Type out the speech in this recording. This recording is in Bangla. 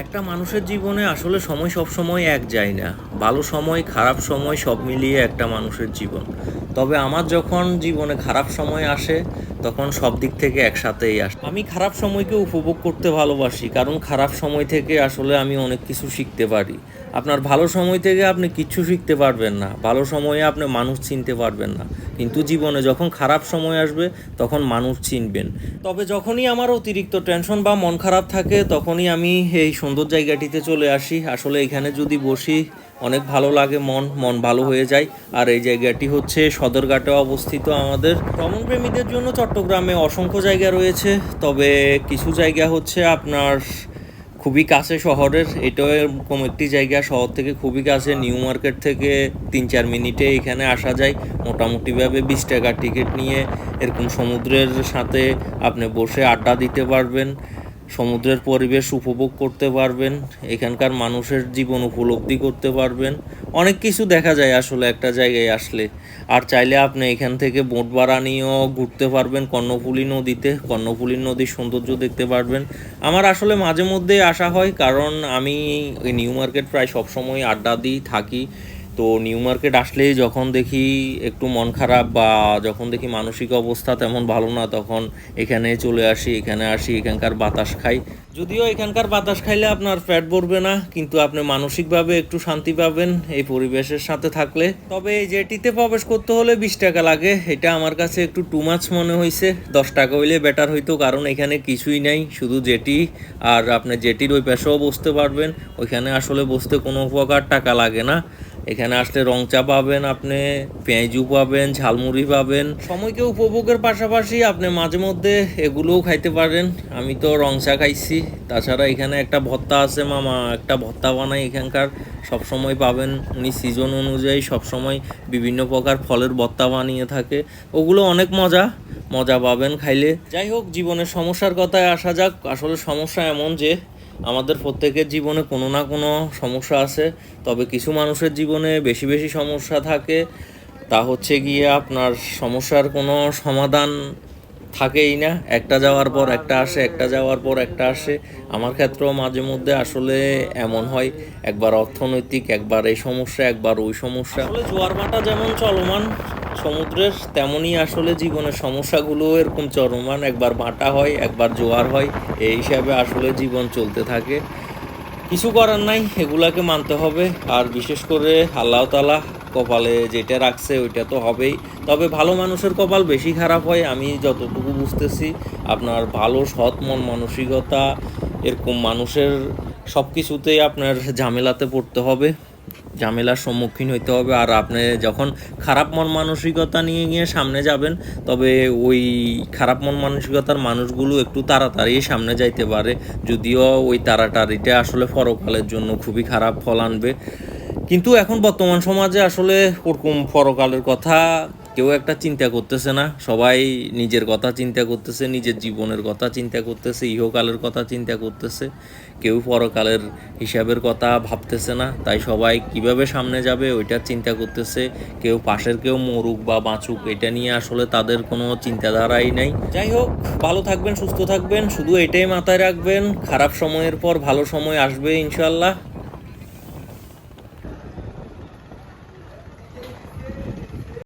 একটা মানুষের জীবনে আসলে সময় সব সময় এক যায় না। ভালো সময়, খারাপ সময় সব মিলিয়ে একটা মানুষের জীবন। তবে আমার যখন জীবনে খারাপ সময় আসে তখন সব দিক থেকে একসাথেই আসে আমি খারাপ সময়কে উপভোগ করতে ভালোবাসি, কারণ খারাপ সময় থেকে আসলে আমি অনেক কিছু শিখতে পারি। আপনার ভালো সময় থেকে আপনি কিচ্ছু শিখতে পারবেন না, ভালো সময়ে আপনি মানুষ চিনতে পারবেন না। কিন্তু জীবনে যখন খারাপ সময় আসবে, তখন মানুষ চিনবেন। তবে যখনই আমার অতিরিক্ত টেনশন বা মন খারাপ থাকে, তখনই আমি এই সুন্দর জায়গাটিতে চলে আসি। আসলে এখানে যদি বসি, অনেক ভালো লাগে মন মন ভালো হয়ে যায়। আর এই জায়গাটি হচ্ছে সদরঘাটে অবস্থিত আমাদের ভ্রমণ প্রেমীদের জন্য চট্টগ্রামে অসংখ্য জায়গা রয়েছে, তবে কিছু জায়গা হচ্ছে আপনার খুবই কাছে শহরের। এটাও এরকম একটি জায়গা, শহর থেকে খুবই কাছে। নিউ মার্কেট থেকে তিন চার মিনিটে এখানে আসা যায়। মোটামুটিভাবে বিশ টাকার টিকিট নিয়ে এরকম সমুদ্রের সাথে আপনি বসে আড্ডা দিতে পারবেন। সমুদ্রের পরিবেশ উপভোগ করতে পারবেন, এখানকার মানুষের জীবন উপলব্ধি করতে পারবেন। অনেক কিছু দেখা যায় আসলে একটা জায়গায় আসলে। আর চাইলে আপনি এখান থেকে বোট ভাড়া নিয়েও ঘুরতে পারবেন, কর্ণফুলী নদীতে। কর্ণফুলী নদীর সৌন্দর্য দেখতে পারবেন। আমার আসলে মাঝে মধ্যে আসা হয়, কারণ আমি নিউ মার্কেট প্রায় সবসময় আড্ডা দিই, থাকি। তো নিউ মার্কেট আসলেই যখন দেখি একটু মন খারাপ বা যখন দেখি মানসিক অবস্থা তেমন ভালো না, তখন এখানে চলে আসি, এখানে আসি, এখানকার বাতাস খাই। যদিও এখানকার বাতাস খাইলে আপনার ফ্যাট ভরবে না, কিন্তু আপনি মানসিকভাবে একটু শান্তি পাবেন এই পরিবেশের সাথে থাকলে। তবে এই জেটিতে প্রবেশ করতে হলে বিশ টাকা লাগে, এটা আমার কাছে একটু টু মাছ মনে হয়েছে দশ টাকা হইলে বেটার হইতো, কারণ এখানে কিছুই নাই, শুধু জেটি আর আপনি জেটির ওই পাশেও বসতে পারবেন, ওইখানে আসলে বসতে কোনো প্রকার টাকা লাগে না। এখানে আসলে রং চা পাবেন আপনি, পেঁয়াজু পাবেন, ঝালমুড়ি পাবেন। সময়কে উপভোগের পাশাপাশি আপনি মাঝে মধ্যে এগুলোও খাইতে পারেন। আমি তো রং চা খাইছি। তাছাড়া এখানে একটা ভত্তা আছে মামা, একটা ভত্তা বানাই এখানকার। সব সময় পাবেন উনি সিজন অনুযায়ী সব সময় বিভিন্ন প্রকার ফলের ভত্তা বানিয়ে থাকে। ওগুলো অনেক মজা মজা পাবেন খাইলে। যাই হোক, জীবনের সমস্যার কথায় আসা যাক। আসলে সমস্যা এমন যে আমাদের প্রত্যেকের জীবনে কোনো না কোনো সমস্যা আছে, তবে কিছু মানুষের জীবনে বেশি বেশি সমস্যা থাকে। তা হচ্ছে গিয়ে আপনার সমস্যার কোনো সমাধান থাকেই না। একটা যাওয়ার পর একটা আসে, একটা যাওয়ার পর একটা আসে। আমার ক্ষেত্রেও মাঝে মধ্যে আসলে এমন হয়, একবার অর্থনৈতিক, একবার এই সমস্যা, একবার ওই সমস্যা। জোয়ার ভাটা যেমন চলমান সমুদ্রের তেমনই আসলে জীবনের সমস্যাগুলো এরকম চরমান একবার ভাটা হয়, একবার জোয়ার হয়, এই হিসাবে আসলে জীবন চলতে থাকে। কিছু করার নাই, এগুলাকে মানতে হবে। আর বিশেষ করে আল্লাহ তালা কপালে যেটা রাখছে ওইটা তো হবেই। তবে ভালো মানুষের কপাল বেশি খারাপ হয়, আমি যতটুকু বুঝতেছি। আপনার ভালো, সৎ, মন মানসিকতা, এরকম মানুষের সব কিছুতেই আপনার ঝামেলাতে পড়তে হবে। ঝামেলার সম্মুখীন হইতে হবে। আর আপনি যখন খারাপ মন মানসিকতা নিয়ে গিয়ে সামনে যাবেন, তবে ওই খারাপ মন মানসিকতার মানুষগুলো একটু তাড়াতাড়ি সামনে যাইতে পারে। যদিও ওই তাড়াতাড়িটা আসলে পরকালের জন্য খুবই খারাপ ফল আনবে। কিন্তু এখন বর্তমান সমাজে আসলে ওরকম পরকালের কথা কেউ একটা চিন্তা করতেছে না, সবাই নিজের কথা চিন্তা করতেছে, নিজের জীবনের কথা চিন্তা করতেছে, ইহকালের কথা চিন্তা করতেছে, কেউ পরকালের হিসাবের কথা ভাবতেছে না, তাই সবাই কীভাবে সামনে যাবে ওইটা চিন্তা করতেছে, কেউ পাশের কেউ মরুক বা বাঁচুক, এটা নিয়ে আসলে তাদের কোনো চিন্তাধারাই নাই। যাই হোক, ভালো থাকবেন, সুস্থ থাকবেন, শুধু এটাই মাথায় রাখবেন, খারাপ সময়ের পর ভালো সময় আসবে ইনশাল্লাহ